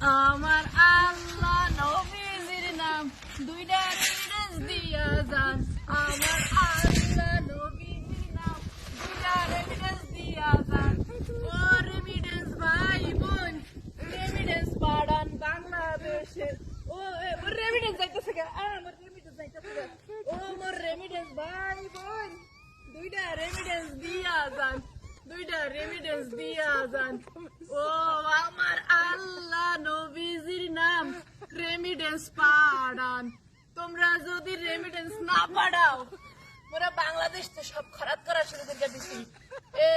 আমার আল্লাহ নবীজির নাম দুইটা রেমিডেন্স দিয়া যান। আমার আল্লাহ নবীজির নাম দুইটা রেমিডেন্স দিয়া যান। ও রেমিডেন্স ভাই বোন রেমিডেন্স পাঠান বাংলাদেশে। ও রেমিডেন্স যাইতেছে কে আ, মোর রেমিডেন্স যাইতেছে? ও মোর রেমিডেন্স ভাই বোন দুইটা রেমিডেন্স দিয়া যান। দুইটা রেমিডেন্স দিয়া যান ও আমার আল্লাহ নবীজির নাম রেমিডেন্স পাঠান তোমরা যদি রেমিডেন্স না পাঠাও মোরা বাংলাদেশ তো সব খারাপ করা শুরু করে দিছি। এ,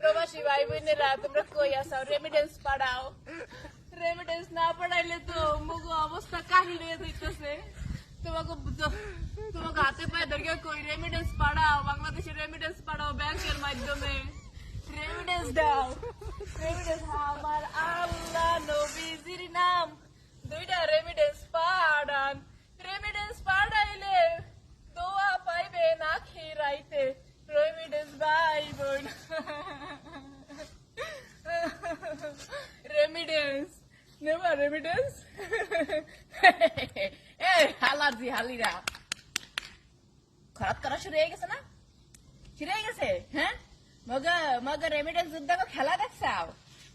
প্রবাসী ভাই বোনেরা তোমরা কই আসাও রেমিডেন্স পাঠাও। রেমিডেন্স না পাঠাইলে তো মুগো অবস্থা কাহিল হয়ে যাইতেছে। তোমাকে তোমাকে হাতে পায়ে ধরে কই রেমিডেন্স পাঠাও, বাংলাদেশে রেমিডেন্স পাঠাও ব্যাংকের মাধ্যমে। দাও। রেমিডেন্স আমার রেমিডেন্স পাঠান। রেমিডেন্স দোয়া পাইবে না খিরাইতে। রেমিডেন্স ভাই রেমিডেন্স রেমিডেন্স এ হালারজি হালিরা। খারাপ করা শুরু হয়ে গেছে না? হয়ে গেছে? হ্যাঁ? মগ মগ রেমিডেন্স যুদ্ধ খেলা দেখছাও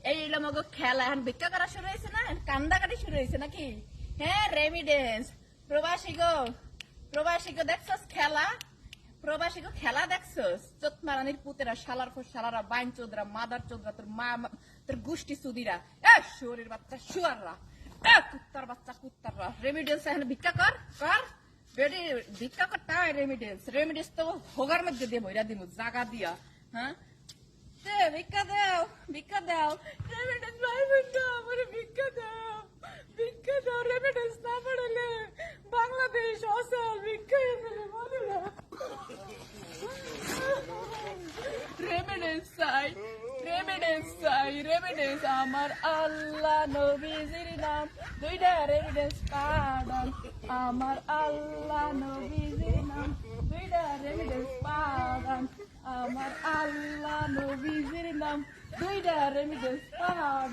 এই মগ খেলা। এখন ভিক্ষা করা শুরু হয়েছে না? কান্দা কাটি শুরু হয়েছে নাকি? হ্যাঁ রেমিডেন্স প্রবাসী গো প্রবাসী গো দেখছস খেলা? প্রবাসী গো খেলা দেখছস? চোখ মারানির পুতেরা, শালার পর শালারা বাইন চোদরা মাদার চোদরা তোর মা তোর গোষ্ঠী সুদিরা। এ শরীর বাচ্চা, শুয়াররা। এ, কুত্তার বাচ্চা, কুত্তাররা। রেমিডেন্স এখন ভিক্ষা কর কর। বেডি ভিক্ষা করতে হয় রেমিডেন্স রেমিডেন্স তো হোগার মধ্যে দিয়ে বইরা দিমু, জাগা দিয়া। হ্যাঁ? দে, ভিক্ষা দাও ভিক্ষা দাও। রেমিডেন্স ভাই বোনটা আমার ভিক্ষা দাও ভিক্ষা দাও রেমিডেন্স না পড়লে বাংলাদেশ অসল ভিক্ষা এনে বলুরা রেমিডেন্স চাই রেমিডেন্স চাই রেমিডেন্স আমার আল্লাহ নবীজির নাম। দুইটা রেমিডেন্স পাঠান আমার আল্লাহ নবীজির নাম। দুইটা রেমিডেন্স পাঠান আমার আল্লাহ নবীজির নাম। দুইটা রেমিডেন্স পাঠান